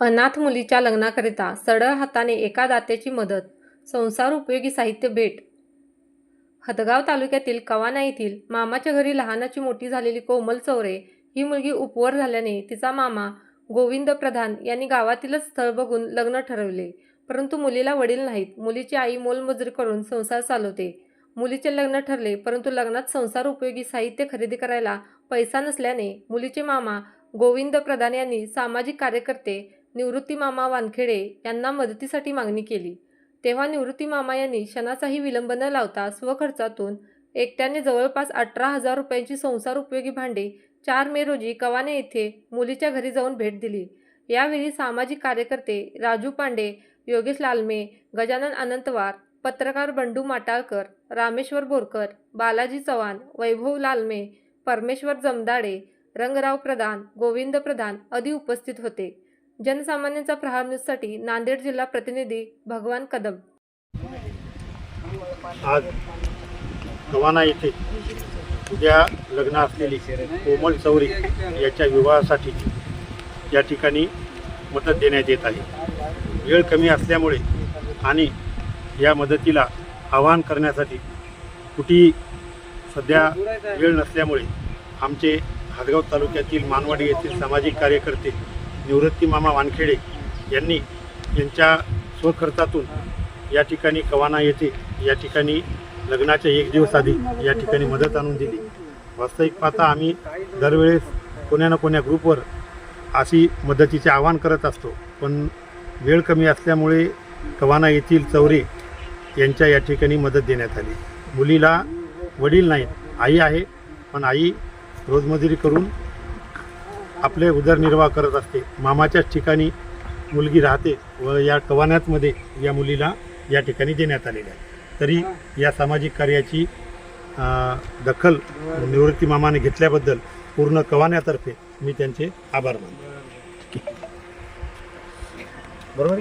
अनाथ मुलीच्या लग्नाकरिता सरळ हाताने एका दात्याची मदत. संसार उपयोगी साहित्य भेट. हदगाव तालुक्यातील कवाना येथील मामाच्या घरी लहानाची मोठी झालेली कोमल चौरे ही मुलगी उपवर झाल्याने तिचा मामा गोविंद प्रधान यांनी गावातीलच स्थळ बघून लग्न ठरवले. परंतु मुलीला वडील नाहीत. मुलीची आई मोलमजुरी करून संसार चालवते. मुलीचे लग्न ठरले परंतु लग्नात संसार उपयोगी साहित्य खरेदी करायला पैसा नसल्याने मुलीचे मामा गोविंद प्रधान यांनी सामाजिक कार्यकर्ते निवृत्ती मामा वानखेडे यांना मदतीसाठी मागणी केली. तेव्हा निवृत्ती मामा यांनी क्षणाचाही विलंब न लावता स्वखर्चातून एकट्याने जवळपास अठरा हजार रुपयांची संसार उपयोगी भांडे चार मे रोजी कवाने येथे मुलीच्या घरी जाऊन भेट दिली. यावेळी सामाजिक कार्यकर्ते राजू पांडे योगेश लालमे गजानन अनंतवार पत्रकार बंडू माटाळकर रामेश्वर बोरकर बालाजी चव्हाण वैभव लालमे परमेश्वर जमदाडे रंगराव प्रधान गोविंद प्रधान आदी उपस्थित होते. जनसामान्यांचा प्रहार न्यूजसाठी नांदेड जिल्हा प्रतिनिधी भगवान कदम. आज कवाना येथे उद्या लग्न असलेली कोमल चौरी याच्या विवाहासाठी या ठिकाणी मदत देण्यात येत आहे. वेळ कमी असल्यामुळे आणि या मदतीला आवाहन करण्यासाठी कुठेही सध्या वेळ नसल्यामुळे आमचे हादगाव तालुक्यातील मानवाडी येथील सामाजिक कार्यकर्ते निवृत्ती मामा वानखेडे यांनी यांच्या स्वखर्चातून या ठिकाणी कवाना येथे या ठिकाणी लग्नाच्या एक दिवस आधी या ठिकाणी मदत आणून दिली. वास्तविक पाहता आम्ही दरवेळेस कोण्या ना कोण्या ग्रुपवर अशी मदतीचे आवाहन करत असतो. पण वेळ कमी असल्यामुळे कवाना येथील चौरे यांच्या या ठिकाणी मदत देण्यात आली. मुलीला वडील नाहीत आई आहे पण आई रोजमजुरी करून आपले उदरनिर्वाह करत असते. मामाच्याच ठिकाणी मुलगी राहते व या कवान्यातमध्ये या मुलीला या ठिकाणी देण्यात आलेली आहे. तरी या सामाजिक कार्याची दखल निवृत्ती मामाने घेतल्याबद्दल पूर्ण कवान्यातर्फे मी त्यांचे आभार मानतो. बरोबर